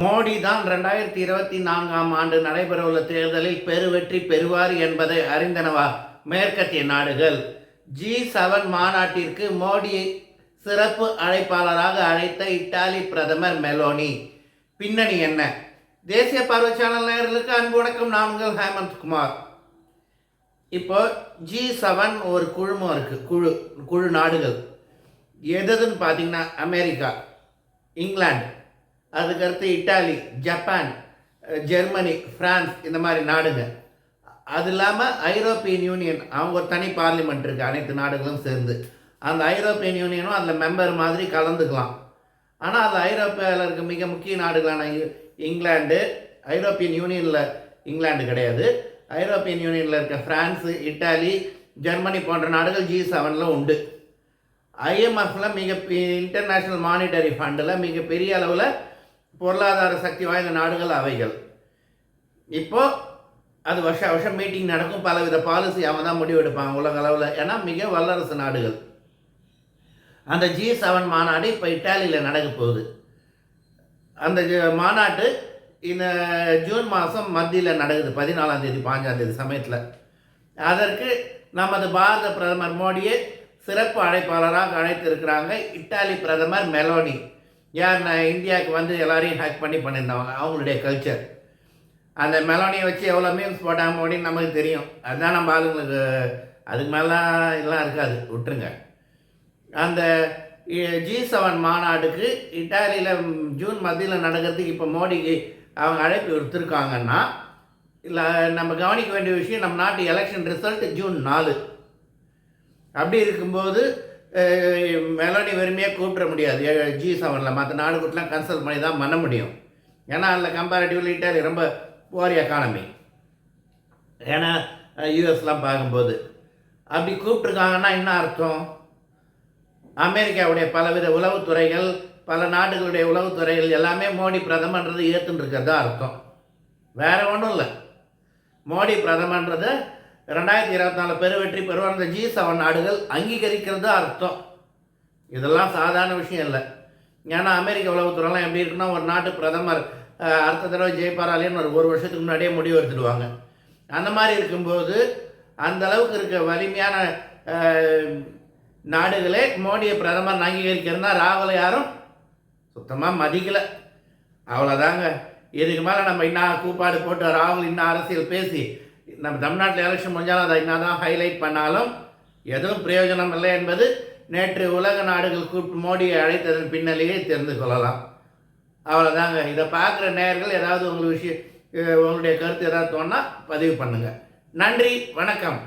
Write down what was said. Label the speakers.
Speaker 1: மோடி தான் ரெண்டாயிரத்தி இருபத்தி நான்காம் ஆண்டு நடைபெறவுள்ள தேர்தலில் பெருவெற்றி பெறுவார் என்பதை அறிந்தனவா மேற்கத்திய நாடுகள்? ஜி செவன் மாநாட்டிற்கு மோடியை சிறப்பு அழைப்பாளராக அழைத்த இத்தாலி பிரதமர் மெலோனி. பின்னணி என்ன? தேசிய பார்வை சேனல் நேயர்களுக்கு அன்பு வணக்கம் நாங்கள் ஹேமந்த் குமார். இப்போ ஜி செவன் ஒரு குழுமம் இருக்குது குழு குழு நாடுகள். எதுன்னு பார்த்தீங்கன்னா அமெரிக்கா இங்கிலாந்து அதுக்கடுத்து இட்டாலி ஜப்பான் ஜெர்மனி ஃப்ரான்ஸ் இந்த மாதிரி நாடுங்க. அது இல்லாமல் ஐரோப்பியன் யூனியன் அவங்க ஒரு தனி பார்லிமெண்ட் இருக்குது அனைத்து நாடுகளும் சேர்ந்து. அந்த ஐரோப்பியன் யூனியனும் அதில் மெம்பர் மாதிரி கலந்துக்கலாம். ஆனால் அது ஐரோப்பியாவில் இருக்க மிக முக்கிய நாடுகளான இங்கிலாண்டு ஐரோப்பியன் யூனியனில் இங்கிலாண்டு கிடையாது. ஐரோப்பியன் யூனியனில் இருக்க ஃப்ரான்ஸு இட்டாலி ஜெர்மனி போன்ற நாடுகள் ஜி செவனில் உண்டு. ஐஎம்எஃப்ல மிக இன்டர்நேஷ்னல் மானிட்டரி ஃபண்டில் மிக பெரிய அளவில் பொருளாதார சக்தி வாய்ந்த நாடுகள் அவைகள். இப்போ அது வருஷ வருஷம் மீட்டிங் நடக்கும் பலவித பாலிசி அவன் தான் முடிவெடுப்பாங்க உலக அளவில். ஏன்னா மிக வல்லரசு நாடுகள். அந்த ஜி செவன் மாநாடு இப்போ இட்டாலியில் நடக்க போகுது. அந்த ஜ- மாநாட்டு இந்த ஜூன் மாதம் மத்தியில் நடக்குது பதினாலாம் தேதி பாஞ்சாம் தேதி சமயத்தில். அதற்கு நமது பாரத பிரதமர் மோடியை சிறப்பு அழைப்பாளராக அழைத்திருக்கிறாங்க இட்டாலி பிரதமர் மெலோனி. யார் நான் இந்தியாவுக்கு வந்து எல்லாரையும் ஹேக் பண்ணி பண்ணியிருந்தவங்க அவங்களுடைய கல்ச்சர் அந்த மெலோனியை வச்சு எவ்வளோ மீம்ஸ் போட்டாங்க அப்படின்னு நமக்கு தெரியும். அதுதான் நம்ம ஆளுங்களுக்கு அதுக்கு மேலாம் இதெல்லாம் இருக்காது விட்டுருங்க. அந்த ஜி செவன் மாநாடுக்கு இட்டாலியில் ஜூன் மத்தியில் நடக்கிறதுக்கு இப்போ மோடிக்கு அவங்க அழைப்பு கொடுத்துருக்காங்கன்னா இல்லை நம்ம கவனிக்க வேண்டிய விஷயம் நம்ம நாட்டு எலெக்ஷன் ரிசல்ட் ஜூன் நாலு. அப்படி இருக்கும்போது மெலோடி மெலோனி வெறுமையாக கூப்பிட முடியாது ஜி செவனில் மற்ற நாடு நாடுகிட்டலாம் கன்சல்ட் பண்ணி தான் பண்ண முடியும். ஏன்னா அதில் கம்பேரிட்டிவ்லி இட்டாலி ரொம்ப போர் எக்கானமி ஏன்னா யூஎஸ்லாம் பார்க்கும்போது. அப்படி கூப்பிட்ருக்காங்கன்னா என்ன அர்த்தம்? அமெரிக்காவுடைய பலவித உளவுத்துறைகள் பல நாடுகளுடைய உளவுத்துறைகள் எல்லாமே மோடி பிரதமன்றது ஏற்றுன்னு இருக்கிறதா அர்த்தம். வேறு ஒன்றும் இல்லை. மோடி பிரதமன்றதை ரெண்டாயிரத்தி இருபத்தி நாலு பெருவெற்றி பெறுவார் இந்த ஜி செவன் நாடுகள் அங்கீகரிக்கிறது அர்த்தம். இதெல்லாம் சாதாரண விஷயம் இல்லை. ஏன்னா அமெரிக்க உளவுத்துறைலாம் எப்படி இருக்குன்னா ஒரு நாட்டு பிரதமர் அடுத்த தடவை ஜெயிப்பாராலேன்னு ஒரு ஒரு வருஷத்துக்கு முன்னாடியே முடிவு எடுத்துடுவாங்க. அந்த மாதிரி இருக்கும்போது அந்த அளவுக்கு இருக்க வலிமையான நாடுகளே மோடியை பிரதமர் அங்கீகரிக்கிறதுனா ராகுலை யாரும் சுத்தமாக மதிக்கலை. அவ்வளோதாங்க இதுக்கு மேலே நம்ம இன்னும் கூப்பாடு போட்டு ராகுல் இன்னும் அரசியல் பேசி நம்ம தமிழ்நாட்டில் எலெக்ஷன் முடிஞ்சாலும் அதை என்ன தான் ஹைலைட் பண்ணாலும் எதுவும் பிரயோஜனம் இல்லை என்பது நேற்று உலக நாடுகள் கூப்பிட்டு மோடியை அழைத்ததன் பின்னணியை தெரிந்து கொள்ளலாம். அவ்வளோதாங்க இதை பார்க்குற நேயர்கள் ஏதாவது உங்களுக்கு விஷயம் உங்களுடைய கருத்து ஏதாவது தோணால் பதிவு பண்ணுங்கள் நன்றி. வணக்கம்.